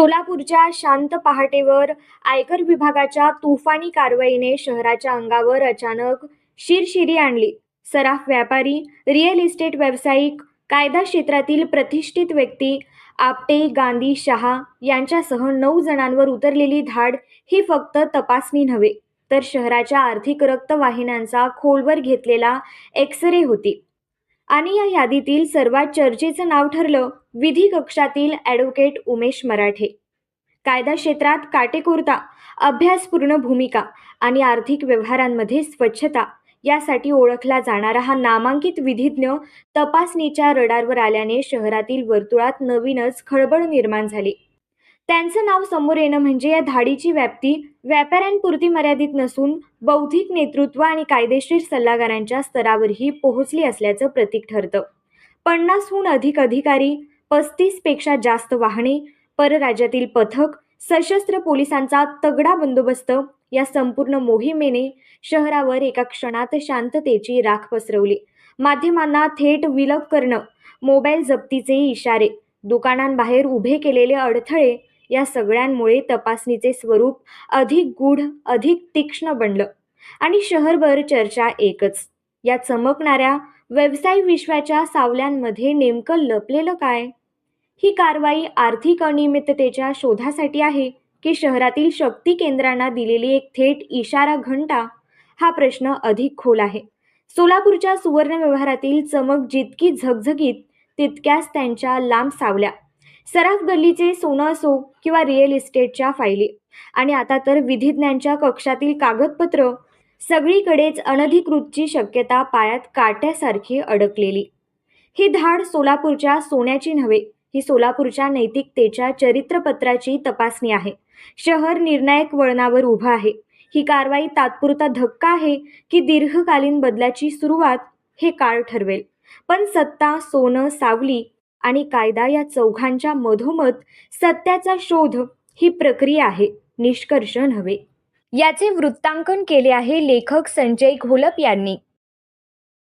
सोलापूरच्या शांत पहाटेवर आयकर विभागाच्या तुफानी कारवाईने शहराच्या अंगावर अचानक शिरशिरी आणली. सराफ व्यापारी रिअल इस्टेट व्यावसायिक कायदा क्षेत्रातील प्रतिष्ठित व्यक्ती आपटे गांधी शहा यांच्यासह नऊ जणांवर उतरलेली धाड ही फक्त तपासणी नव्हे तर शहराच्या आर्थिक रक्तवाहिन्यांचा खोलवर घेतलेला एक्सरे होती. आणि या यादीतील सर्वात चर्चेचं नाव ठरलं विधी कक्षातील ॲडव्होकेट उमेश मराठे. कायदा क्षेत्रात काटेकोरता अभ्यासपूर्ण भूमिका आणि आर्थिक व्यवहारांमध्ये स्वच्छता यासाठी ओळखला जाणारा हा नामांकित विधिज्ञ तपासणीच्या रडारवर आल्याने शहरातील वर्तुळात नवीनच खळबळ निर्माण झाली. त्यांचं नाव समोर येणं म्हणजे या धाडीची व्याप्ती व्यापाऱ्यांपुरती मर्यादित नसून बौद्धिक नेतृत्व आणि कायदेशीर सल्लागारांच्या स्तरावरही पोहोचली असल्याचं प्रतीक ठरतं. पन्नासहून अधिक अधिकारी पस्तीसपेक्षा जास्त वाहने परराज्यातील पथक सशस्त्र पोलिसांचा तगडा बंदोबस्त या संपूर्ण मोहिमेने शहरावर एका क्षणात शांततेची राख पसरवली. माध्यमांना थेट विलग करणं मोबाईल जप्तीचे इशारे दुकानांबाहेर उभे केलेले अडथळे या सगळ्यांमुळे तपासणीचे स्वरूप अधिक गूढ अधिक तीक्ष्ण बनलं आणि शहरभर चर्चा एकच. या चमकणाऱ्या व्यवसाय विश्वाच्या सावल्यांमध्ये नेमकं लपलेलं काय? ही कारवाई आर्थिक अनियमिततेच्या शोधासाठी आहे की शहरातील शक्ती केंद्रांना दिलेली एक थेट इशारा घंटा? हा प्रश्न अधिक खोल आहे. सोलापूरच्या सुवर्ण व्यवहारातील चमक जितकी झगझगीत तितक्याच त्यांच्या लांब सावल्या. सराफ गल्लीचे सोनं असो किंवा रिअल इस्टेटच्या फायली आणि आता तर विधिज्ञांच्या कक्षातील कागदपत्र सगळीकडेच अनधिकृतची शक्यता पायात काट्यासारखी अडकलेली. ही धाड सोलापूरच्या सोन्याची नव्हे ही सोलापूरच्या नैतिकतेच्या चरित्रपत्राची तपासणी आहे. शहर निर्णायक वळणावर उभं आहे. ही कारवाई तात्पुरता धक्का आहे की दीर्घकालीन बदलाची सुरुवात हे काळ ठरवेल. पण सत्ता सोनं सावली आणि कायदा या चौघांच्या मधोमध सत्याचा शोध ही प्रक्रिया आहे. निष्कर्ष नव्हे. याचे वृत्तांकन केले आहे लेखक संजय घोलप यांनी.